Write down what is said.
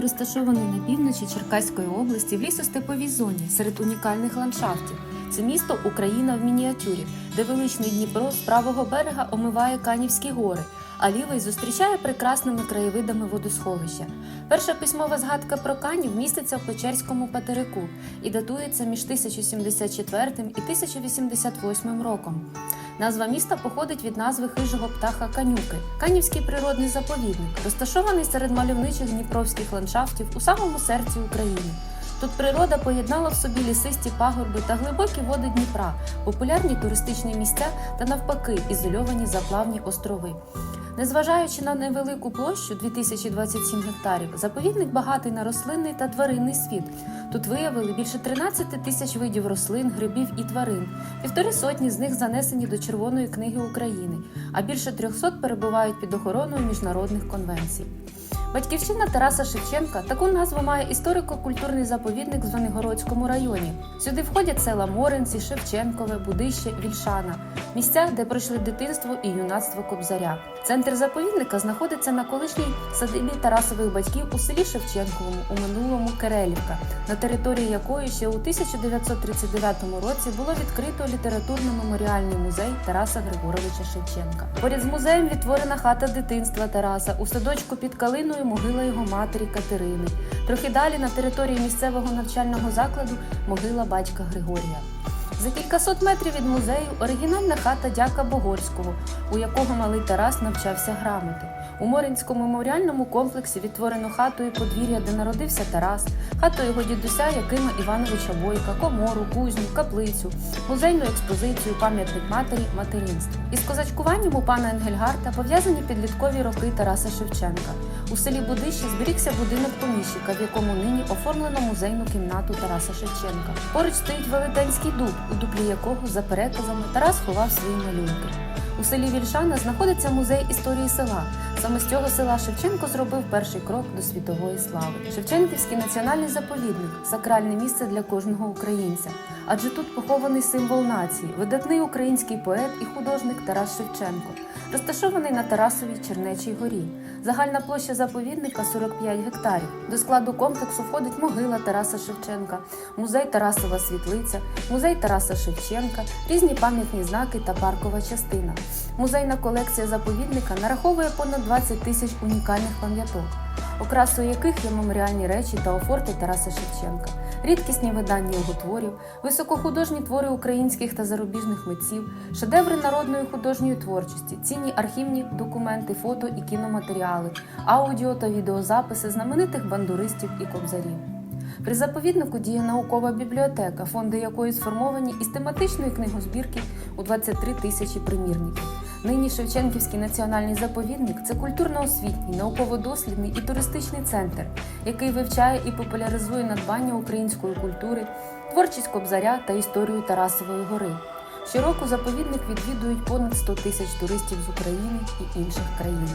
розташований на півночі Черкаської області в лісостеповій зоні серед унікальних ландшафтів. Це місто Україна в мініатюрі, де величний Дніпро з правого берега омиває Канівські гори, а лівий зустрічає прекрасними краєвидами водосховища. Перша письмова згадка про Канів міститься в Печерському патерику і датується між 1074 і 1088 роком. Назва міста походить від назви хижого птаха канюки. Канівський природний заповідник, розташований серед мальовничих дніпровських ландшафтів у самому серці України. Тут природа поєднала в собі лісисті пагорби та глибокі води Дніпра, популярні туристичні місця та навпаки ізольовані заплавні острови. Незважаючи на невелику площу 2027 гектарів, заповідник багатий на рослинний та тваринний світ. Тут виявили більше 13 тисяч видів рослин, грибів і тварин. Півтори сотні з них занесені до Червоної книги України, а більше 300 перебувають під охороною міжнародних конвенцій. Батьківщина Тараса Шевченка таку назву має історико-культурний заповідник в Звенигородському районі. Сюди входять села Моринці, Шевченкове, Будище, Вільшана, місця, де пройшли дитинство і юнацтво Кобзаря. Центр заповідника знаходиться на колишній садибі Тарасових батьків у селі Шевченковому, у минулому Керелівка, на території якої ще у 1939 році було відкрито літературно-меморіальний музей Тараса Григоровича Шевченка. Поряд з музеєм відтворена хата дитинства Тараса у садочку під Калиною могила його матері Катерини. Трохи далі на території місцевого навчального закладу могила батька Григорія. За кількасот метрів від музею оригінальна хата дяка Богорського, у якого малий Тарас навчався грамоти. У Моринському меморіальному комплексі відтворено хату і подвір'я, де народився Тарас, хату його дідуся Якима Івановича Бойка, комору, кузню, каплицю, музейну експозицію, пам'ятник матері, материнство. Із козачкуванням у пана Енгельгарта пов'язані підліткові роки Тараса Шевченка. У селі Будище зберігся будинок поміщика, в якому нині оформлено музейну кімнату Тараса Шевченка. Поруч стоїть велетенський дуб, у дуплі якого, за переказами, Тарас ховав свої малюнки. У селі Вільшана знаходиться музей історії села. Саме з цього села Шевченко зробив перший крок до світової слави. Шевченківський національний заповідник сакральне місце для кожного українця. Адже тут похований символ нації, видатний український поет і художник Тарас Шевченко, розташований на Тарасовій Чернечій горі. Загальна площа заповідника 45 гектарів. До складу комплексу входить могила Тараса Шевченка, музей Тарасова світлиця, музей Тараса Шевченка, різні пам'ятні знаки та паркова частина. Музейна колекція заповідника нараховує понад 20 тисяч унікальних пам'яток, окрасою яких є меморіальні речі та офорти Тараса Шевченка, рідкісні видання його творів, високохудожні твори українських та зарубіжних митців, шедеври народної художньої творчості, цінні архівні документи, фото і кіноматеріали, аудіо та відеозаписи знаменитих бандуристів і кобзарів. При заповіднику діє наукова бібліотека, фонди якої сформовані із тематичної книгозбірки у 23 тисячі примірників. Нині Шевченківський національний заповідник це культурно-освітній, науково-дослідний і туристичний центр, який вивчає і популяризує надбання української культури, творчість кобзаря та історію Тарасової гори. Щороку заповідник відвідують понад 100 тисяч туристів з України і інших країн.